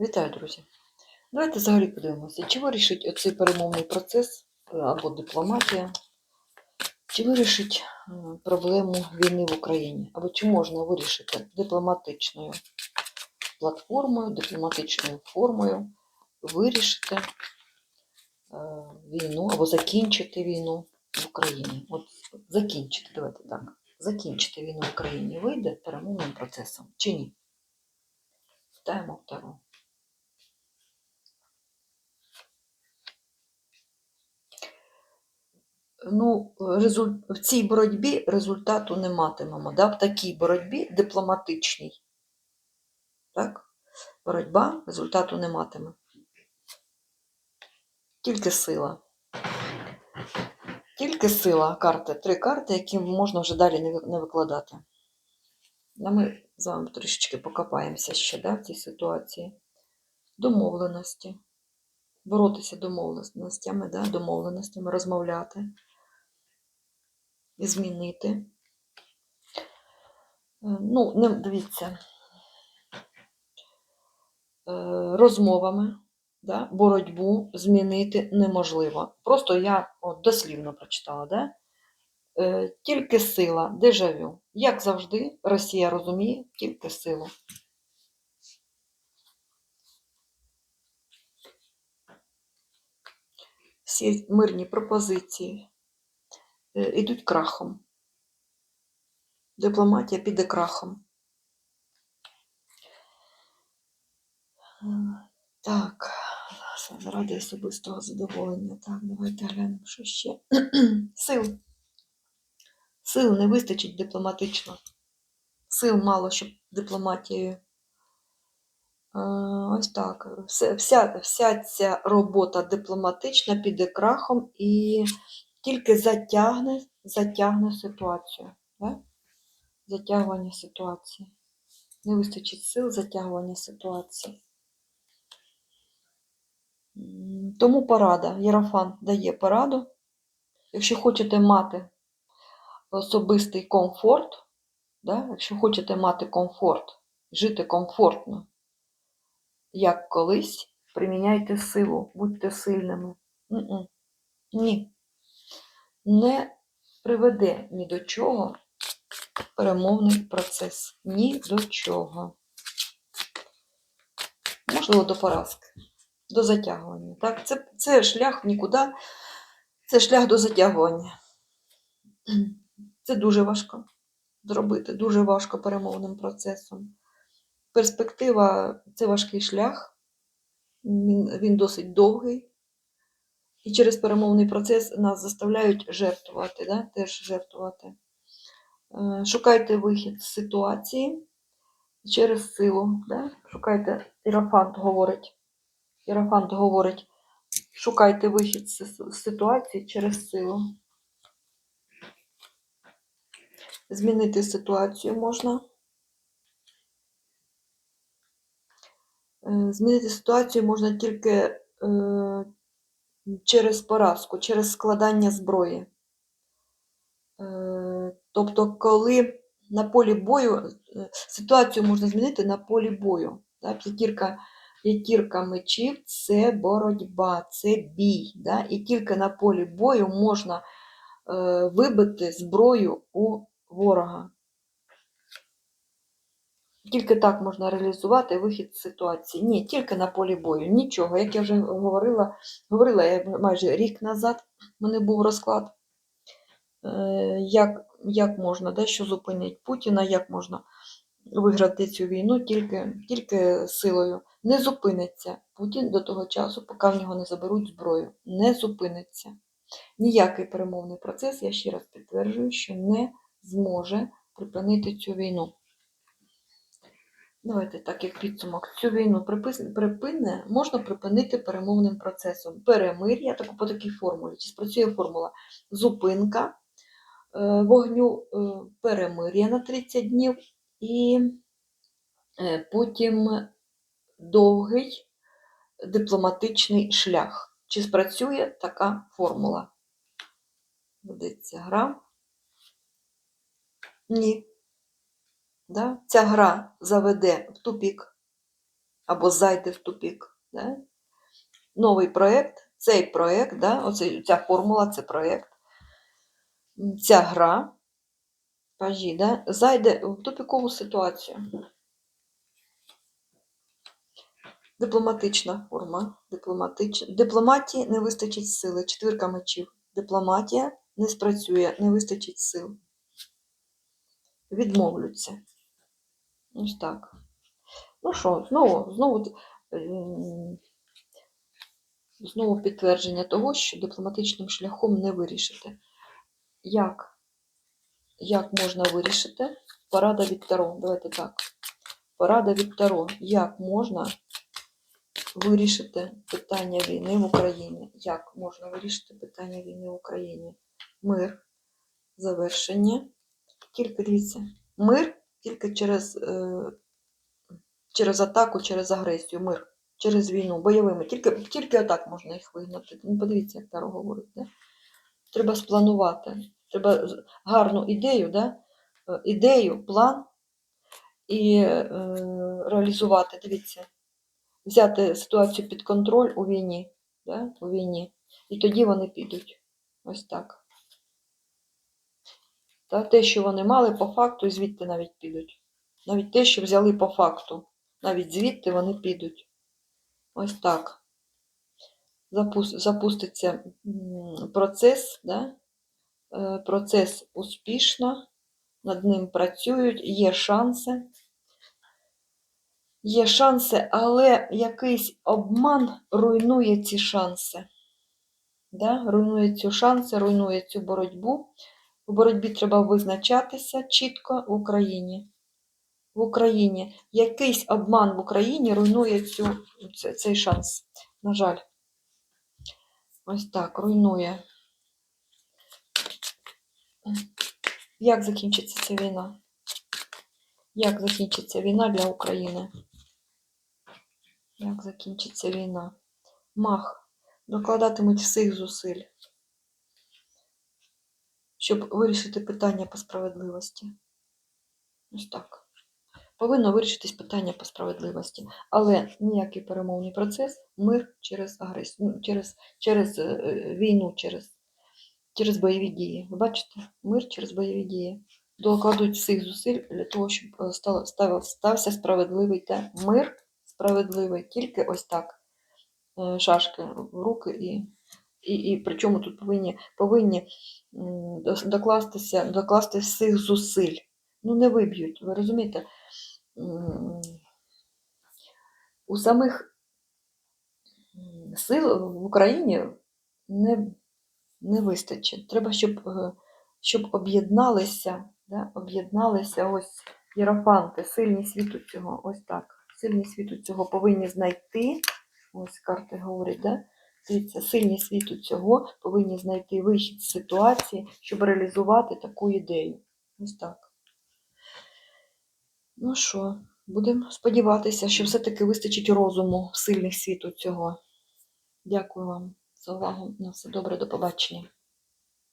Вітаю, друзі! Давайте взагалі подивимося, чи вирішить оцей перемовний процес е, або дипломатія, чи вирішить е, проблему війни в Україні, або чи можна вирішити дипломатичною платформою, дипломатичною формою, вирішити е, війну або закінчити війну в Україні. От закінчити, давайте так. Закінчити війну в Україні вийде перемовним процесом чи ні? Ставимо втору. Ну, в цій боротьбі результату не матимемо. Да? В такій боротьбі дипломатичній. Так? Боротьба результату не матиме. Тільки сила. Тільки сила карти. Три карти, які можна вже далі не викладати. А ми з вами трішечки покопаємося ще да, в цій ситуації. Домовленості. Боротися домовленостями, да, домовленостями, розмовляти змінити. Е, Ну, не дивіться. Е, Розмовами, да, боротьбу змінити неможливо. Просто я от, дослівно прочитала, да? Е, Тільки сила, дежавю. Як завжди, Росія розуміє тільки силу. Всі мирні пропозиції йдуть крахом. Дипломатія піде крахом. Е, Так, заради особистого задоволення. Так, давайте глянемо, що ще. Сил. Сил не вистачить дипломатично. Сил мало, щоб дипломатією. Е, Ось так. Вся, вся ця робота дипломатична піде крахом і тільки затягне, затягне ситуацію. Да? Затягування ситуації. Не вистачить сил затягування ситуації. Тому порада. Єрофан дає пораду. Якщо хочете мати особистий комфорт, да? якщо хочете мати комфорт, жити комфортно, як колись, приміняйте силу, будьте сильними. М-м. Ні. Не приведе ні до чого перемовний процес. Ні до чого. Можливо, до поразки, до затягування. Так? Це, це шлях нікуди, це шлях до затягування. Це дуже важко зробити, дуже важко перемовним процесом. Перспектива це важкий шлях, він, він досить довгий. І через перемовний процес нас заставляють жертвувати, да? теж жертвувати. Е, Шукайте вихід з ситуації через силу. Да? Шукайте, Ірафант говорить. Ірафант говорить, шукайте вихід з ситуації через силу. Змінити ситуацію можна. Е, Змінити ситуацію можна тільки е, через поразку, через складання зброї. Е, Тобто, коли на полі бою е, ситуацію можна змінити на полі бою. Да? П'ятірка, п'ятірка мечів це боротьба, це бій. Да? І тільки на полі бою можна е, вибити зброю у ворога. Тільки так можна реалізувати вихід з ситуації. Ні, тільки на полі бою. Нічого. Як я вже говорила, говорила я майже рік назад, у мене був розклад, е, як, як можна, да, що зупинить Путіна, як можна виграти цю війну тільки, тільки силою. Не зупиниться Путін до того часу, поки в нього не заберуть зброю. Не зупиниться. Ніякий перемовний процес, я ще раз підтверджую, що не зможе припинити цю війну. Давайте так, як підсумок. Цю війну припине, можна припинити перемовним процесом. Перемир'я, так, по такій формулі. Чи спрацює формула зупинка е, вогню, е, перемир'я на 30 днів і е, потім довгий дипломатичний шлях. Чи спрацює така формула? Ведеться гра. Ні. Да? Ця гра заведе в тупік. або зайде в тупік. Да? Новий проєкт, цей проєкт, да? Ця формула, це проєкт, ця гра, пажі, да? зайде в тупікову ситуацію. Дипломатична форма. Дипломатич... Дипломатії не вистачить сили. Четвірка мечів. Дипломатія не спрацює, не вистачить сил. Відмовлються. Ось так. Ну що, знову, знову, ем, знову підтвердження того, що дипломатичним шляхом не вирішити. Як? Як можна вирішити? Порада від Таро. Давайте так. Порада від Таро. Як можна вирішити питання війни в Україні? Як можна вирішити питання війни в Україні? Мир, завершення. Тільки дивіться, мир тільки через, е, через атаку, через агресію, мир, через війну, бойовими. Тільки, тільки отак можна їх вигнати. Ну, подивіться, як Таро говорить. Да? Треба спланувати. Треба гарну ідею, да? е, ідею, план і е, реалізувати. Дивіться, взяти ситуацію під контроль у війні, да? у війні. І тоді вони підуть. Ось так. Та те, що вони мали по факту, звідти навіть підуть. Навіть те, що взяли по факту, навіть звідти вони підуть. Ось так. Запуститься процес, да? Е, процес успішно, над ним працюють, є шанси. Є шанси, але якийсь обман руйнує ці шанси. Да? Руйнує ці шанси, руйнує цю боротьбу. У боротьбі треба визначатися чітко в Україні. В Україні. Якийсь обман в Україні руйнує цю, це- цей шанс. На жаль. Ось так, руйнує. Як закінчиться ця війна? Як закінчиться війна для України? Як закінчиться війна? Мах докладатимуть всіх зусиль, щоб вирішити питання по справедливості. Ось так. Повинно вирішитись питання по справедливості. Але ніякий перемовний процес, мир через агресію, ну, через, через е, війну, через, через бойові дії. Ви бачите? Мир через бойові дії. Докладуть всіх зусиль для того, щоб е, стало, став, стався справедливий та мир справедливий. Тільки ось так. е, Шашки в руки і. І, і причому тут повинні, повинні докластися, докласти всіх зусиль. Ну, не виб'ють, ви розумієте? У самих сил в Україні не, не вистачить. Треба, щоб, е, щоб об'єдналися, да? об'єдналися ось єрофанти, сильні світу цього, ось так. Сильні світу цього повинні знайти. Ось карти говорять, да? Сильні світу цього повинні знайти вихід з ситуації, щоб реалізувати таку ідею. Ось так. Ну що, будемо сподіватися, що все-таки вистачить розуму сильних світу цього. Дякую вам за увагу. На все добре, до побачення.